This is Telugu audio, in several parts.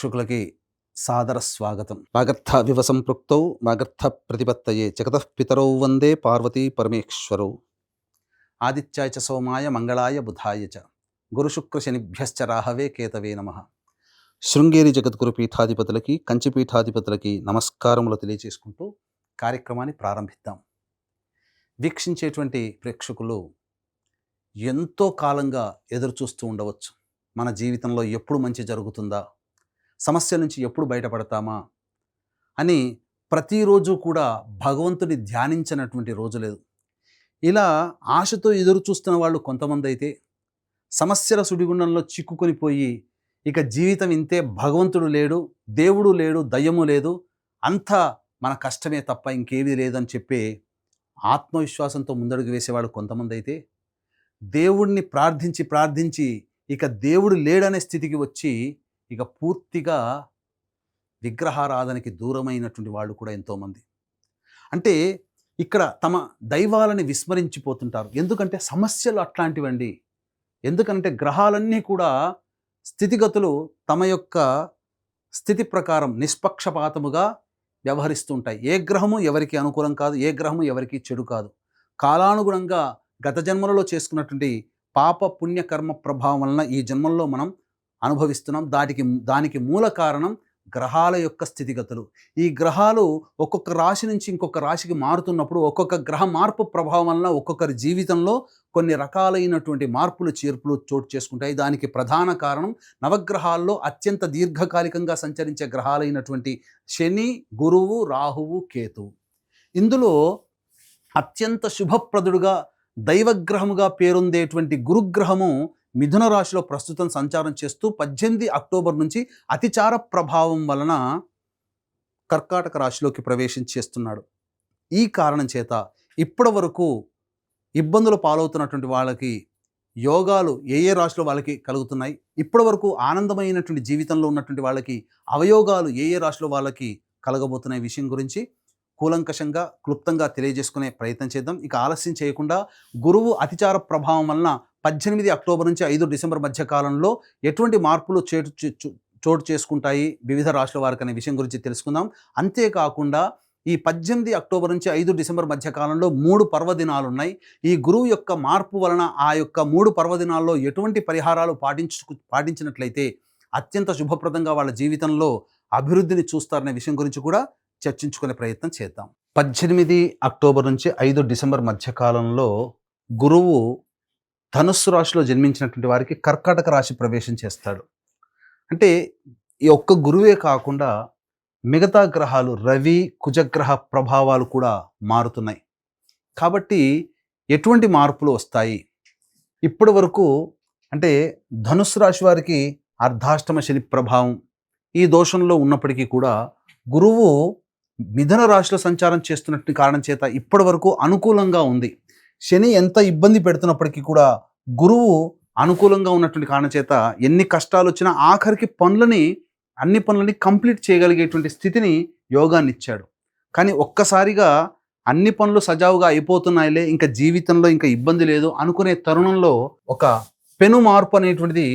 ప్రేక్షకులకి సాదర స్వాగతం. వాగర్థ వివ సంపృక్తౌ మాగర్థ ప్రతిపత్తయే జగతః పితరౌ వందే పార్వతీ పరమేశ్వరౌ. ఆదిత్యాయ చ సోమాయ మంగళాయ బుధాయ చ. గురుశుక్రశనిభ్యశ్చ రాహవే కేతవే నమ. శృంగేరి జగద్గురు పీఠాధిపతులకి కంచి పీఠాధిపతులకి నమస్కారములు తెలియజేసుకుంటూ కార్యక్రమాన్ని ప్రారంభిద్దాం. వీక్షించేటువంటి ప్రేక్షకులు ఎంతో కాలంగా ఎదురు చూస్తూ ఉండవచ్చు. మన జీవితంలో ఎప్పుడు మంచి జరుగుతుందా? సమస్య నుంచి ఎప్పుడు బయటపడతామా? అని ప్రతిరోజు కూడా భగవంతుని ధ్యానించినటువంటి రోజు లేదు. ఇలా ఆశతో ఎదురు చూస్తున్న వాళ్ళు కొంతమంది అయితే సమస్యల సుడిగుండంలో చిక్కుకొని పోయి ఇక జీవితం ఇంతే భగవంతుడు లేడు దేవుడు లేడు దయ్యము లేదు అంతా మన కష్టమే తప్ప ఇంకేమీ లేదని చెప్పే ఆత్మవిశ్వాసంతో ముందడుగు వేసేవాళ్ళు కొంతమంది అయితే దేవుడిని ప్రార్థించి ప్రార్థించి ఇక దేవుడు లేడనే స్థితికి వచ్చి ఇక పూర్తిగా విగ్రహారాధనకి దూరమైనటువంటి వాళ్ళు కూడా ఎంతోమంది. అంటే ఇక్కడ తమ దైవాలని విస్మరించిపోతుంటారు. ఎందుకంటే సమస్యలు అట్లాంటివండి. ఎందుకంటే గ్రహాలన్నీ కూడా స్థితిగతులు తమ యొక్క స్థితి ప్రకారం నిష్పక్షపాతముగా వ్యవహరిస్తుంటాయి. ఏ గ్రహము ఎవరికి అనుకూలం కాదు ఏ గ్రహము ఎవరికి చెడు కాదు. కాలానుగుణంగా గత జన్మలలో చేసుకున్నటువంటి పాప పుణ్యకర్మ ప్రభావం వలన ఈ జన్మల్లో మనం అనుభవిస్తున్నాం. దాటికి దానికి మూల కారణం గ్రహాల యొక్క స్థితిగతులు. ఈ గ్రహాలు ఒక్కొక్క రాశి నుంచి ఇంకొక రాశికి మారుతున్నప్పుడు ఒక్కొక్క గ్రహ మార్పు ప్రభావం వలన ఒక్కొక్కరి జీవితంలో కొన్ని రకాలైనటువంటి మార్పులు చేర్పులు చోటు చేసుకుంటాయి. దానికి ప్రధాన కారణం నవగ్రహాల్లో అత్యంత దీర్ఘకాలికంగా సంచరించే గ్రహాలైనటువంటి శని గురువు రాహువు కేతువు. ఇందులో అత్యంత శుభప్రదుడుగా దైవగ్రహముగా పేరొందేటువంటి గురుగ్రహము మిథున రాశిలో ప్రస్తుతం సంచారం చేస్తూ పద్దెనిమిది అక్టోబర్ నుంచి అతిచార ప్రభావం వలన కర్కాటక రాశిలోకి ప్రవేశించేస్తున్నాడు ఈ కారణం చేత ఇప్పటి వరకు ఇబ్బందులు పాలవుతున్నటువంటి వాళ్ళకి యోగాలు ఏ ఏ రాశిలో వాళ్ళకి కలుగుతున్నాయి ఇప్పటి వరకు ఆనందమైనటువంటి జీవితంలో ఉన్నటువంటి వాళ్ళకి అవయోగాలు ఏ ఏ రాశిలో వాళ్ళకి కలగబోతున్నాయి విషయం గురించి కూలంకషంగా క్లుప్తంగా తెలియజేసుకునే ప్రయత్నం చేద్దాం. ఇక ఆలస్యం చేయకుండా గురువు అతిచార ప్రభావం వలన పద్దెనిమిది అక్టోబర్ నుంచి ఐదు డిసెంబర్ మధ్య కాలంలో ఎటువంటి మార్పులు చేటు చోటు చేసుకుంటాయి? వివిధ రాష్ట్రాల వారికి అనే విషయం గురించి తెలుసుకుందాం. అంతేకాకుండా ఈ పద్దెనిమిది అక్టోబర్ నుంచి ఐదు డిసెంబర్ మధ్య కాలంలో మూడు పర్వదినాలు ఉన్నాయి. ఈ గురువు యొక్క మార్పు వలన ఆ యొక్క మూడు పర్వదినాల్లో ఎటువంటి పరిహారాలు పాటించు పాటించినట్లయితే అత్యంత శుభప్రదంగా వాళ్ళ జీవితంలో అభివృద్ధిని చూస్తారనే విషయం గురించి కూడా చర్చించుకునే ప్రయత్నం చేద్దాం. పద్దెనిమిది అక్టోబర్ నుంచి ఐదు డిసెంబర్ మధ్య కాలంలో గురువు ధనుస్సు రాశిలో జన్మించినటువంటి వారికి కర్కాటక రాశి ప్రవేశం చేస్తాడు. అంటే ఈ ఒక్క గురువే కాకుండా మిగతా గ్రహాలు రవి కుజగ్రహ ప్రభావాలు కూడా మారుతున్నాయి. కాబట్టి ఎటువంటి మార్పులు వస్తాయి? ఇప్పటి వరకు అంటే ధనుస్సు రాశి వారికి అర్ధాష్టమ శని ప్రభావం ఈ దోషంలో ఉన్నప్పటికీ కూడా గురువు మిథున రాశిలో సంచారం చేస్తున్నట్టు కారణం చేత ఇప్పటి వరకు అనుకూలంగా ఉంది. శని ఎంత ఇబ్బంది పెడుతున్నప్పటికీ కూడా గురువు అనుకూలంగా ఉన్నటువంటి కారణచేత ఎన్ని కష్టాలు వచ్చినా ఆఖరికి పనులని అన్ని పనులని కంప్లీట్ చేయగలిగేటువంటి స్థితిని యోగాన్ని ఇచ్చాడు. కానీ ఒక్కసారిగా అన్ని పనులు సజావుగా అయిపోతున్నాయిలే ఇంకా జీవితంలో ఇంకా ఇబ్బంది లేదు అనుకునే తరుణంలో ఒక పెను మార్పు అనేటువంటిది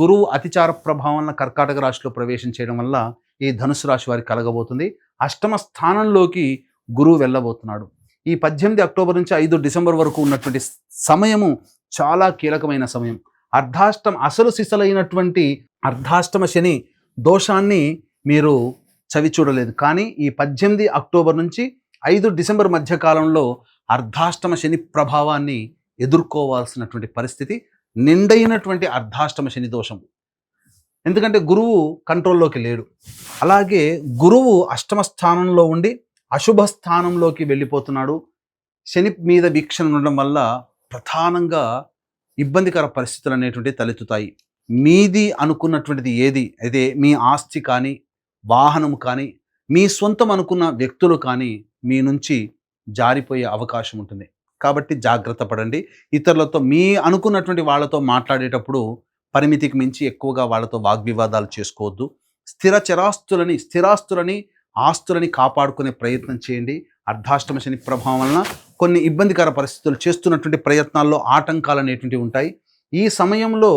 గురువు అతిచార ప్రభావంలో కర్కాటక రాశిలో ప్రవేశం చేయడం వల్ల ఈ ధనుసు రాశి వారికి కలగబోతుంది. అష్టమ స్థానంలోకి గురువు వెళ్ళబోతున్నాడు. ఈ పద్దెనిమిది అక్టోబర్ నుంచి ఐదు డిసెంబర్ వరకు ఉన్నటువంటి సమయము చాలా కీలకమైన సమయం. అర్ధాష్టం అసలు సిసలైనటువంటి అర్ధాష్టమ శని దోషాన్ని మీరు చవి చూడలేదు. కానీ ఈ పద్దెనిమిది అక్టోబర్ నుంచి ఐదు డిసెంబర్ మధ్య కాలంలో అర్ధాష్టమ శని ప్రభావాన్ని ఎదుర్కోవాల్సినటువంటి పరిస్థితి నిండైనటువంటి అర్ధాష్టమ శని దోషం. ఎందుకంటే గురువు కంట్రోల్లోకి లేడు. అలాగే గురువు అష్టమ స్థానంలో ఉండి అశుభ స్థానంలోకి వెళ్ళిపోతున్నాడు. శని మీద వీక్షణ ఉండడం వల్ల ప్రధానంగా ఇబ్బందికర పరిస్థితులు అనేటువంటివి తలెత్తుతాయి. మీది అనుకున్నటువంటిది ఏది? అయితే మీ ఆస్తి కానీ వాహనం కానీ మీ సొంతం అనుకున్న వ్యక్తులు కానీ మీ నుంచి జారిపోయే అవకాశం ఉంటుంది. కాబట్టి జాగ్రత్త పడండి. ఇతరులతో మీ అనుకున్నటువంటి వాళ్ళతో మాట్లాడేటప్పుడు పరిమితికి మించి ఎక్కువగా వాళ్ళతో వాగ్వివాదాలు చేసుకోవద్దు. స్థిర చరాస్తులని స్థిరాస్తులని ఆస్తులని కాపాడుకునే ప్రయత్నం చేయండి. అర్ధాష్టమ శని ప్రభావం వలన కొన్ని ఇబ్బందికర పరిస్థితులు చేస్తున్నటువంటి ప్రయత్నాల్లో ఆటంకాలు అనేటువంటివి ఉంటాయి. ఈ సమయంలో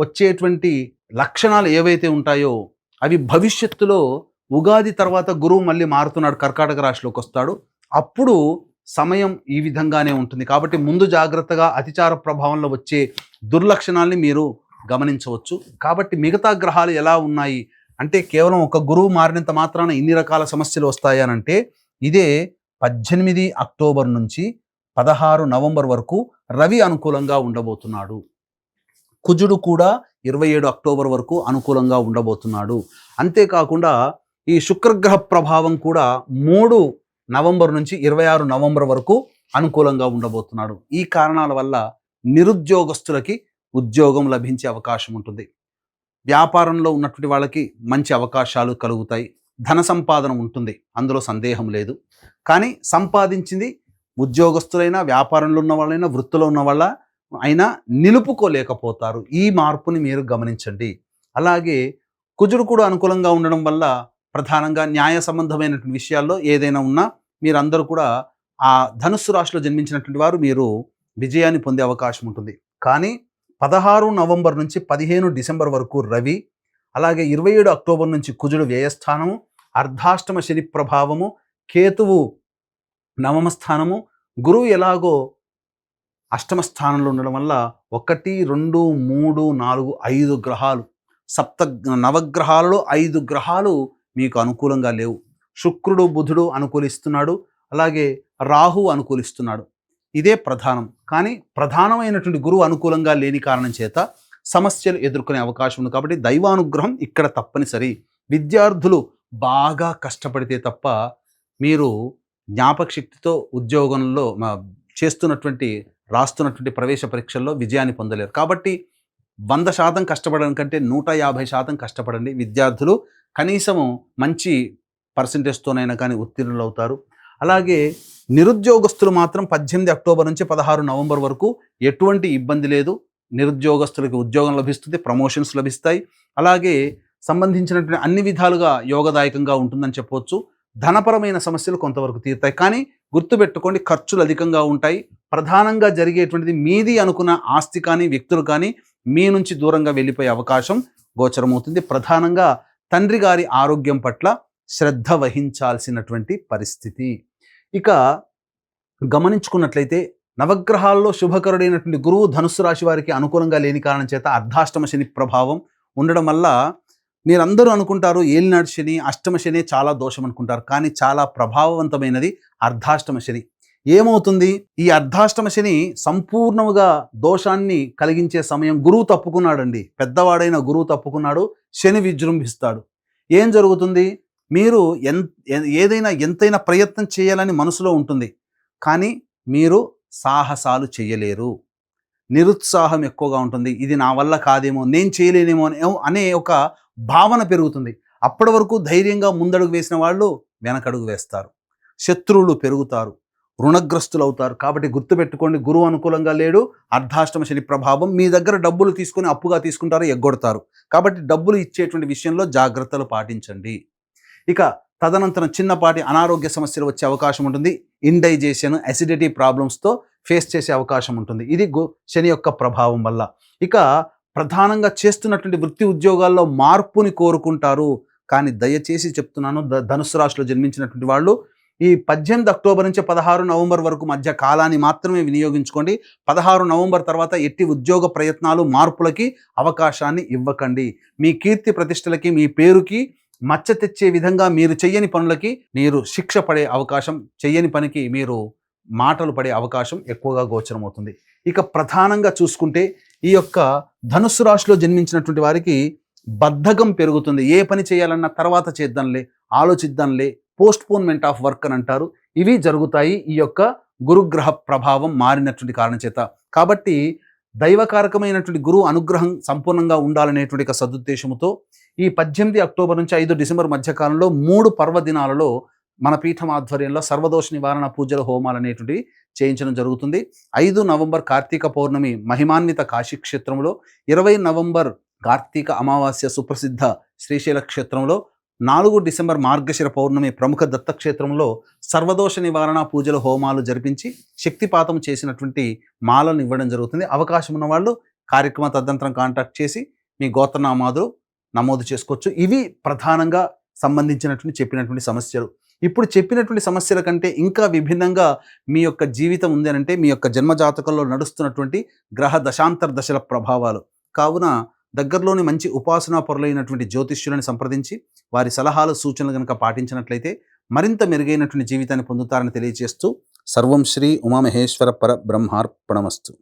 వచ్చేటువంటి లక్షణాలు ఏవైతే ఉంటాయో అవి భవిష్యత్తులో ఉగాది తర్వాత గురువు మళ్ళీ మారుతున్నాడు కర్కాటక రాశిలోకి వస్తాడు. అప్పుడు సమయం ఈ విధంగానే ఉంటుంది. కాబట్టి ముందు జాగ్రత్తగా అతిచార ప్రభావంలో వచ్చే దుర్లక్షణాల్ని మీరు గమనించవచ్చు. కాబట్టి మిగతా గ్రహాలు ఎలా ఉన్నాయి? అంటే కేవలం ఒక గురువు మారినంత మాత్రాన ఇన్ని రకాల సమస్యలు వస్తాయనంటే ఇదే పద్దెనిమిది అక్టోబర్ నుంచి పదహారు నవంబర్ వరకు రవి అనుకూలంగా ఉండబోతున్నాడు. కుజుడు కూడా ఇరవై ఏడు అక్టోబర్ వరకు అనుకూలంగా ఉండబోతున్నాడు. అంతేకాకుండా ఈ శుక్రగ్రహ ప్రభావం కూడా మూడు నవంబర్ నుంచి ఇరవై ఆరు నవంబర్ వరకు అనుకూలంగా ఉండబోతున్నాడు. ఈ కారణాల వల్ల నిరుద్యోగస్తులకి ఉద్యోగం లభించే అవకాశం ఉంటుంది. వ్యాపారంలో ఉన్నటువంటి వాళ్ళకి మంచి అవకాశాలు కలుగుతాయి. ధన సంపాదన ఉంటుంది. అందులో సందేహం లేదు. కానీ సంపాదించింది ఉద్యోగస్తులైనా వ్యాపారంలో ఉన్న వాళ్ళైనా వృత్తిలో ఉన్న వాళ్ళ అయినా నిలుపుకోలేకపోతారు. ఈ మార్పుని మీరు గమనించండి. అలాగే కుజుడు కూడా అనుకూలంగా ఉండడం వల్ల ప్రధానంగా న్యాయ సంబంధమైనటువంటి విషయాల్లో ఏదైనా ఉన్నా మీరందరూ కూడా ఆ ధనుస్సు రాశిలో జన్మించినటువంటి వారు మీరు విజయాన్ని పొందే అవకాశం ఉంటుంది. కానీ పదహారు నవంబర్ నుంచి పదిహేను డిసెంబర్ వరకు రవి అలాగే ఇరవై ఏడు అక్టోబర్ నుంచి కుజుడు వ్యయస్థానము అర్ధాష్టమ శని ప్రభావము కేతువు నవమ స్థానము గురువు ఎలాగో అష్టమ స్థానంలో ఉండడం వల్ల ఒకటి రెండు మూడు నాలుగు ఐదు గ్రహాలు సప్త నవగ్రహాలలో ఐదు గ్రహాలు మీకు అనుకూలంగా లేవు. శుక్రుడు బుధుడు అనుకూలిస్తున్నాడు అలాగే రాహు అనుకూలిస్తున్నాడు. ఇదే ప్రధానం. కానీ ప్రధానమైనటువంటి గురువు అనుకూలంగా లేని కారణం చేత సమస్యలు ఎదుర్కొనే అవకాశం ఉంది కాబట్టి దైవానుగ్రహం ఇక్కడ తప్పనిసరి. విద్యార్థులు బాగా కష్టపడితే తప్ప మీరు జ్ఞాపక శక్తితో ఉద్యోగంలో చేస్తున్నటువంటి రాస్తున్నటువంటి ప్రవేశ పరీక్షల్లో విజయాన్ని పొందలేరు. కాబట్టి వంద శాతం కష్టపడడం కంటే నూట యాభై శాతం కష్టపడండి. విద్యార్థులు కనీసము మంచి పర్సంటేజ్తోనైనా కానీ ఉత్తీర్ణులు అవుతారు అలాగే నిరుద్యోగస్తులు మాత్రం పద్దెనిమిది అక్టోబర్ నుంచి పదహారు నవంబర్ వరకు ఎటువంటి ఇబ్బంది లేదు. నిరుద్యోగస్తులకి ఉద్యోగం లభిస్తుంది ప్రమోషన్స్ లభిస్తాయి. అలాగే సంబంధించినటువంటి అన్ని విధాలుగా యోగదాయకంగా ఉంటుందని చెప్పవచ్చు ధనపరమైన సమస్యలు కొంతవరకు తీరుతాయి. కానీ గుర్తుపెట్టుకోండి ఖర్చులు అధికంగా ఉంటాయి. ప్రధానంగా జరిగేటువంటిది మీది అనుకున్న ఆస్తి కానీ వ్యక్తులు కానీ మీ నుంచి దూరంగా వెళ్ళిపోయే అవకాశం గోచరమవుతుంది. ప్రధానంగా తండ్రి గారి ఆరోగ్యం పట్ల శ్రద్ధ వహించాల్సినటువంటి పరిస్థితి. ఇక గమనించుకున్నట్లయితే నవగ్రహాల్లో శుభకరుడైనటువంటి గురువు ధనుస్సు రాశి వారికి అనుకూలంగా లేని కారణం చేత అర్ధాష్టమ శని ప్రభావం ఉండడం వల్ల మీరందరూ అనుకుంటారు ఏలినాడు శని అష్టమ శని చాలా దోషం అనుకుంటారు. కానీ చాలా ప్రభావవంతమైనది అర్ధాష్టమ శని. ఏమవుతుంది? ఈ అర్ధాష్టమ శని సంపూర్ణముగా దోషాన్ని కలిగించే సమయం గురువు తప్పుకున్నాడండి. పెద్దవాడైన గురువు తప్పుకున్నాడు శని విజృంభిస్తాడు. ఏం జరుగుతుంది? మీరు ఎన్ ఏదైనా ఎంతైనా ప్రయత్నం చేయాలని మనసులో ఉంటుంది. కానీ మీరు సాహసాలు చేయలేరు. నిరుత్సాహం ఎక్కువగా ఉంటుంది. ఇది నా వల్ల కాదేమో నేను చేయలేనేమో అనే ఒక భావన పెరుగుతుంది. అప్పటి వరకు ధైర్యంగా ముందడుగు వేసిన వాళ్ళు వెనకడుగు వేస్తారు. శత్రువులు పెరుగుతారు. రుణగ్రస్తులు అవుతారు కాబట్టి గుర్తుపెట్టుకోండి గురువు అనుకూలంగా లేడు అర్ధాష్టమ శని ప్రభావం మీ దగ్గర డబ్బులు తీసుకొని అప్పుగా తీసుకుంటారు ఎగ్గొడతారు. కాబట్టి డబ్బులు ఇచ్చేటువంటి విషయంలో జాగ్రత్తలు పాటించండి. ఇక తదనంతరం చిన్నపాటి అనారోగ్య సమస్యలు వచ్చే అవకాశం ఉంటుంది. ఇండైజేషన్ అసిడిటీ ప్రాబ్లమ్స్తో ఫేస్ చేసే అవకాశం ఉంటుంది. ఇది గు శని యొక్క ప్రభావం వల్ల. ఇక ప్రధానంగా చేస్తున్నటువంటి వృత్తి ఉద్యోగాల్లో మార్పుని కోరుకుంటారు. కానీ దయచేసి చెప్తున్నాను ద ధనుసు రాశిలో జన్మించినటువంటి వాళ్ళు ఈ పద్దెనిమిది అక్టోబర్ నుంచి పదహారు నవంబర్ వరకు మధ్య కాలాన్ని మాత్రమే వినియోగించుకోండి. పదహారు నవంబర్ తర్వాత ఎట్టి ఉద్యోగ ప్రయత్నాలు మార్పులకి అవకాశాన్ని ఇవ్వకండి. మీ కీర్తి ప్రతిష్టలకి మీ పేరుకి మచ్చ తెచ్చే విధంగా మీరు చెయ్యని పనులకి మీరు శిక్ష పడే అవకాశం చెయ్యని పనికి మీరు మాటలు పడే అవకాశం ఎక్కువగా గోచరమవుతుంది. ఇక ప్రధానంగా చూసుకుంటే ఈ యొక్క ధనుస్సు రాశిలో జన్మించినటువంటి వారికి బద్ధకం పెరుగుతుంది. ఏ పని చేయాలన్నా తర్వాత చేద్దాంలే ఆలోచిద్దాంలే పోస్ట్పోన్మెంట్ ఆఫ్ వర్క్ అని అంటారు. ఇవి జరుగుతాయి. ఈ యొక్క గురుగ్రహ ప్రభావం మారినటువంటి కారణం చేత. కాబట్టి దైవకారకమైనటువంటి గురువు అనుగ్రహం సంపూర్ణంగా ఉండాలనేటువంటి ఒక సదుద్దేశంతో ఈ పద్దెనిమిది అక్టోబర్ నుంచి ఐదు డిసెంబర్ మధ్యకాలంలో మూడు పర్వదినాలలో మన పీఠం ఆధ్వర్యంలో సర్వదోష నివారణ పూజల హోమాలు అనేటువంటివి చేయించడం జరుగుతుంది. ఐదు నవంబర్ కార్తీక పౌర్ణమి మహిమాన్విత కాశీ క్షేత్రంలో ఇరవై నవంబర్ కార్తీక అమావాస్య సుప్రసిద్ధ శ్రీశైల క్షేత్రంలో నాలుగు డిసెంబర్ మార్గశిర పౌర్ణమి ప్రముఖ దత్తక్షేత్రంలో సర్వదోష నివారణ పూజల హోమాలు జరిపించి శక్తిపాతం చేసినటువంటి మాలను ఇవ్వడం జరుగుతుంది. అవకాశం ఉన్న వాళ్ళు కార్యక్రమ తదనంతరం కాంటాక్ట్ చేసి మీ గోత్రనామాదులు నమోదు చేసుకోవచ్చు. ఇవి ప్రధానంగా సంబంధించినటువంటి చెప్పినటువంటి సమస్యలు. ఇప్పుడు చెప్పినటువంటి సమస్యల కంటే ఇంకా విభిన్నంగా మీ యొక్క జీవితం ఉంది అంటే మీ యొక్క జన్మజాతకంలో నడుస్తున్నటువంటి గ్రహ దశాంతర దశల ప్రభావాలు. కావున దగ్గరలోని మంచి ఉపాసనా పొరలైనటువంటి జ్యోతిష్యులను సంప్రదించి వారి సలహాలు సూచనలు కనుక పాటించినట్లయితే మరింత మెరుగైనటువంటి జీవితాన్ని పొందుతారని తెలియజేస్తూ సర్వం శ్రీ ఉమామహేశ్వర పర బ్రహ్మార్పణమస్తు.